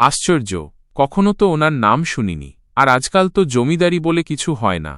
আশ্চর্য, কখনো তো ওনার নাম শুনিনি, আর আজকাল তো জমিদারি বলে কিছু হয় না।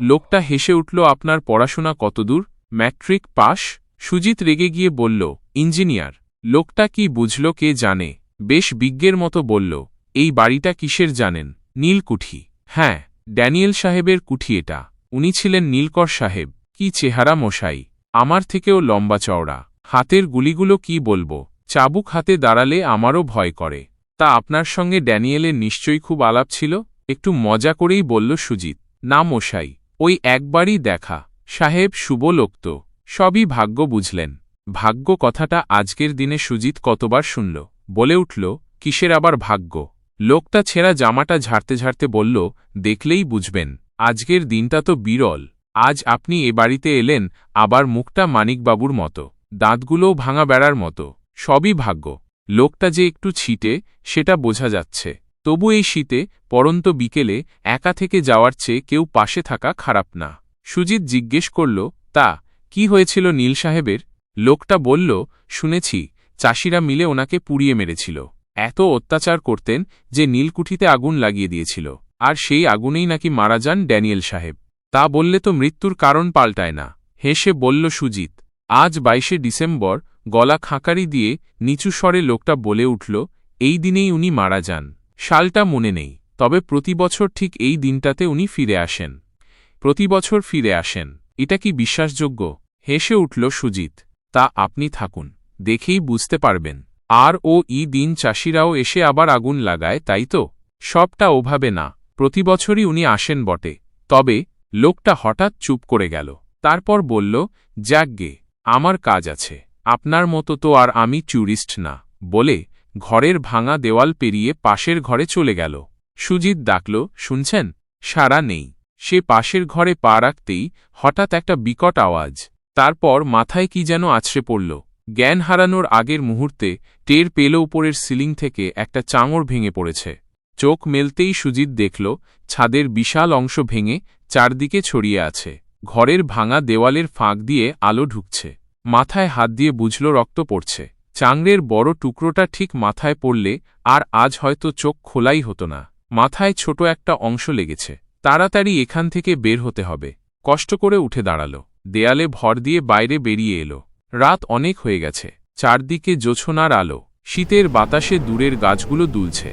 লোকটা হেসে উঠল, আপনার পড়াশোনা কতদূর? ম্যাট্রিক পাস সুজিত রেগে গিয়ে বলল, ইঞ্জিনিয়ার। লোকটা কি বুঝল, কে জানে। বেশ বিজ্ঞের মতো বলল, এই বাড়িটা কিসের জানেন? নীলকুঠি। হ্যাঁ ড্যানিয়েল সাহেবের কুঠি এটা। উনি ছিলেন নীলকর সাহেব। কি চেহারা মশাই। আমার থেকেও লম্বা চওড়া। হাতের গুলিগুলো কি বলব? চাবুক হাতে দাঁড়ালে আমারও ভয় করে। তা আপনার সঙ্গে ড্যানিয়েলের নিশ্চয়ই খুব আলাপ ছিল? একটু মজা করেই বলল সুজিত। না মশাই, ওই একবারই দেখা। সাহেব শুভ লোক তো সবই ভাগ্য বুঝলেন। ভাগ্য কথাটা আজকের দিনে সুজিত কতবার শুনল। বলে উঠল, কিসের আবার ভাগ্য? লোকটা ছেঁড়া জামাটা ঝাড়তে ঝাড়তে বলল, দেখলেই বুঝবেন। আজকের দিনটা তো বিরল। আজ আপনি এ বাড়িতে এলেন আবার মুখটা মানিকবাবুর মতো, দাঁতগুলোও ভাঙা বেড়ার মতো, সবই ভাগ্য। লোকটা যে একটু ছিটে, সেটা বোঝা যাচ্ছে। তবু এই শীতে, পরন্ত বিকেলে, একা থেকে যাওয়ার চেয়ে কেউ পাশে থাকা খারাপ না। সুজিত জিজ্ঞেস করল, তা, কি হয়েছিল নীল সাহেবের? লোকটা বলল, শুনেছি, চাষিরা মিলে ওনাকে পুড়িয়ে মেরেছিল। এত অত্যাচার করতেন যে নীলকুঠিতে আগুন লাগিয়ে দিয়েছিল। আর সেই আগুনেই নাকি মারা যান ড্যানিয়েল সাহেব। তা বললে তো মৃত্যুর কারণ পাল্টায় না। হেসে বলল সুজিত, আজ বাইশে ডিসেম্বর, গলা খাঁকারি দিয়ে নিচু স্বরে লোকটা বলে উঠল, এই দিনেই উনি মারা যান। সালটা মনে নেই, তবে প্রতি বছর ঠিক এই দিনটাতে উনি ফিরে আসেন। প্রতি বছর ফিরে আসেন। এটা কি বিশ্বাসযোগ্য? হেসে উঠল সুজিত, তা আপনি থাকুন, দেখেই বুঝতে পারবেন। আর ও ই দিন চাষিরাও এসে আবার আগুন লাগায়, তাই তো? সবটা ওভাবে না, প্রতি বছরই উনি আসেন বটে, তবে লোকটা হঠাৎ চুপ করে গেল। তারপর বলল যাকগে আমার কাজ আছে। আপনার মতো তো আর আমি ট্যুরিস্ট না। বলে ঘরের ভাঙা দেওয়াল পেরিয়ে পাশের ঘরে চলে গেল। সুজিত ডাকল, শুনছেন? সারা নেই। সে পাশের ঘরে পা রাখতেই হঠাৎ একটা বিকট আওয়াজ। তারপর মাথায় কি যেন আছড়ে পড়ল। জ্ঞান হারানোর আগের মুহূর্তে টের পেল উপরের সিলিং থেকে একটা চাঙড় ভেঙে পড়েছে। চোখ মেলতেই সুজিত দেখল, ছাদের বিশাল অংশ ভেঙে চারদিকে ছড়িয়ে আছে। ঘরের ভাঙা দেওয়ালের ফাঁক দিয়ে আলো ঢুকছে। মাথায় হাত দিয়ে বুঝল রক্ত পড়ছে। চাংড়ের বড় টুকরোটা ঠিক মাথায় পড়লে আর আজ হয়তো চোখ খোলাই হতো না। মাথায় ছোট একটা অংশ লেগেছে। তাড়াতাড়ি এখান থেকে বের হতে হবে। কষ্ট করে উঠে দাঁড়াল। দেয়ালে ভর দিয়ে বাইরে বেরিয়ে এলো। রাত অনেক হয়ে গেছে। চারদিকে জোছনার আলো। শীতের বাতাসে দূরের গাছগুলো দুলছে।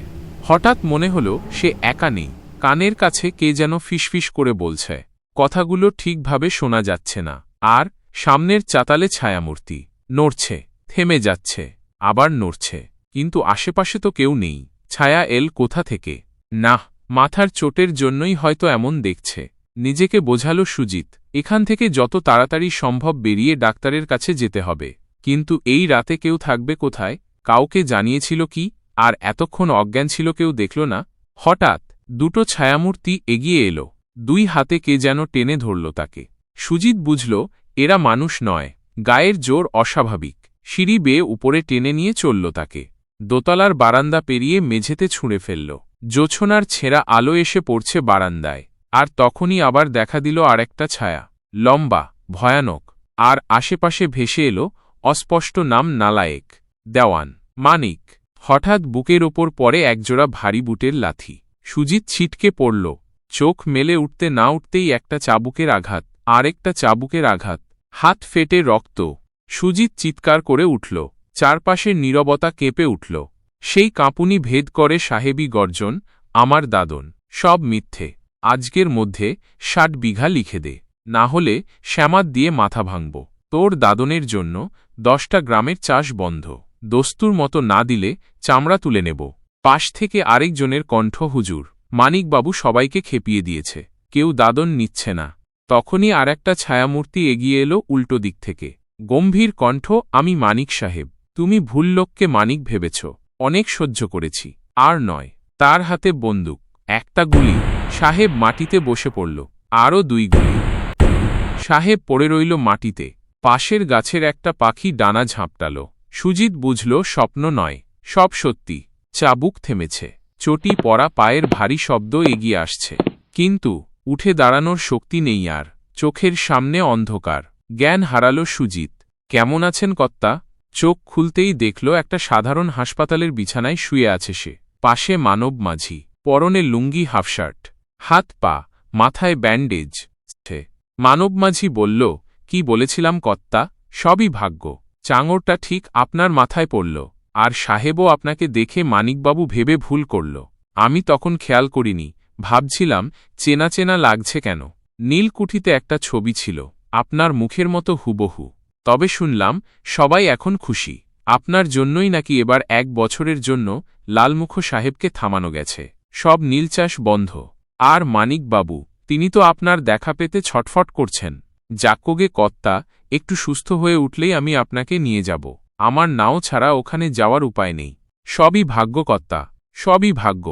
হঠাৎ মনে হল সে একা নেই। কানের কাছে কে যেন ফিসফিস করে বলছে। কথাগুলো ঠিকভাবে শোনা যাচ্ছে না। আর সামনের চাতালে ছায়ামূর্তি। নড়ছে, থেমে যাচ্ছে, আবার নড়ছে। কিন্তু আশেপাশে তো কেউ নেই। ছায়া এল কোথা থেকে? না মাথার চোটের জন্যই হয়তো এমন দেখছে। নিজেকে বোঝালো সুজিত, এখান থেকে যত তাড়াতাড়ি সম্ভব বেরিয়ে ডাক্তারের কাছে যেতে হবে। কিন্তু এই রাতে কেউ থাকবে কোথায়? কাউকে জানিয়েছিল কি? আর এতক্ষণ অজ্ঞান ছিল কেউ দেখল না। হঠাৎ দুটো ছায়ামূর্তি এগিয়ে এলো। দুই হাতে কে যেন টেনে ধরল তাকে। সুজিত বুঝল, এরা মানুষ নয়। গায়ের জোর অস্বাভাবিক। সিঁড়ি বেয়ে উপরে টেনে নিয়ে চলল তাকে। দোতলার বারান্দা পেরিয়ে মেঝেতে ছুঁড়ে ফেলল। জোছনার ছেঁড়া আলো এসে পড়ছে বারান্দায়। আর তখনই আবার দেখা দিল আরেকটা ছায়া। লম্বা, ভয়ানক। আর আশেপাশে ভেসে এলো অস্পষ্ট নাম নালায়েক। দেওয়ান। মানিক। হঠাৎ বুকের ওপর পরে একজোড়া ভারী বুটের লাথি। সুজিত ছিটকে পড়ল। চোখ মেলে উঠতে না উঠতেই একটা চাবুকের আঘাত, আরেকটা চাবুকের আঘাত। হাত ফেটে রক্ত। সুজিত চিৎকার করে উঠল। চারপাশের নীরবতা কেঁপে উঠল। সেই কাঁপুনি ভেদ করে, সাহেবী গর্জন, আমার দাদন, সব মিথ্যে। আজকের মধ্যে ষাট বিঘা লিখে দে। না হলে শ্যামাত দিয়ে মাথা ভাঙব। তোর দাদনের জন্য দশটা গ্রামের চাষ বন্ধ। দস্তুর মতো না দিলে চামড়া তুলে নেব। পাশ থেকে আরেকজনের কণ্ঠ, হুজুর, মানিকবাবু সবাইকে খেপিয়ে দিয়েছে, কেউ দাদন নিচ্ছে না। তখনই আর একটা ছায়ামূর্তি এগিয়ে এলো উল্টো দিক থেকে। গম্ভীর কণ্ঠ, আমি মানিক সাহেব, তুমি ভুল লোককে মানিক ভেবেছ, অনেক সহ্য করেছি, আর নয়, তার হাতে বন্দুক, একটা গুলি। সাহেব মাটিতে বসে পড়ল, আরও দুই গুলি। সাহেব পড়ে রইল মাটিতে, পাশের গাছের একটা পাখি ডানা ঝাঁপটাল। সুজিত বুঝল, স্বপ্ন নয়, সব সত্যি। চাবুক থেমেছে। চটি পড়া পায়ের ভারী শব্দ এগিয়ে আসছে। কিন্তু, উঠে দাঁড়ানোর শক্তি নেই আর। চোখের সামনে অন্ধকার। জ্ঞান হারাল সুজিত। কেমন আছেন কর্তা? চোখ খুলতেই দেখল একটা সাধারণ হাসপাতালের বিছানায় শুয়ে আছে সে। পাশে মানব মাঝি। পরনে লুঙ্গি হাফশার্ট হাত, পা, মাথায় ব্যান্ডেজ। মানব মাঝি বলল, কি বলেছিলাম কর্তা? সবই ভাগ্য। চাঙরটা ঠিক আপনার মাথায় পড়ল, আর সাহেবও আপনাকে দেখে মানিকবাবু ভেবে ভুল করল। আমি তখন খেয়াল করিনি, ভাবছিলাম, চেনা চেনা লাগছে কেন? নীলকুঠিতে একটা ছবি ছিল, আপনার মুখের মতো হুবহু। তবে শুনলাম, সবাই এখন খুশি। আপনার জন্যই নাকি এবার এক বছরের জন্য লালমুখ সাহেবকে থামানো গেছে। সব নীলচাষ বন্ধ। আর মানিকবাবু, তিনি তো আপনার দেখা পেতে ছটফট করছেন। জাক্কগে কর্তা একটু সুস্থ হয়ে উঠলেই আমি আপনাকে নিয়ে যাব। আমার নাও ছাড়া ওখানে যাওয়ার উপায় নেই। সবই ভাগ্যকর্তা সবই ভাগ্য।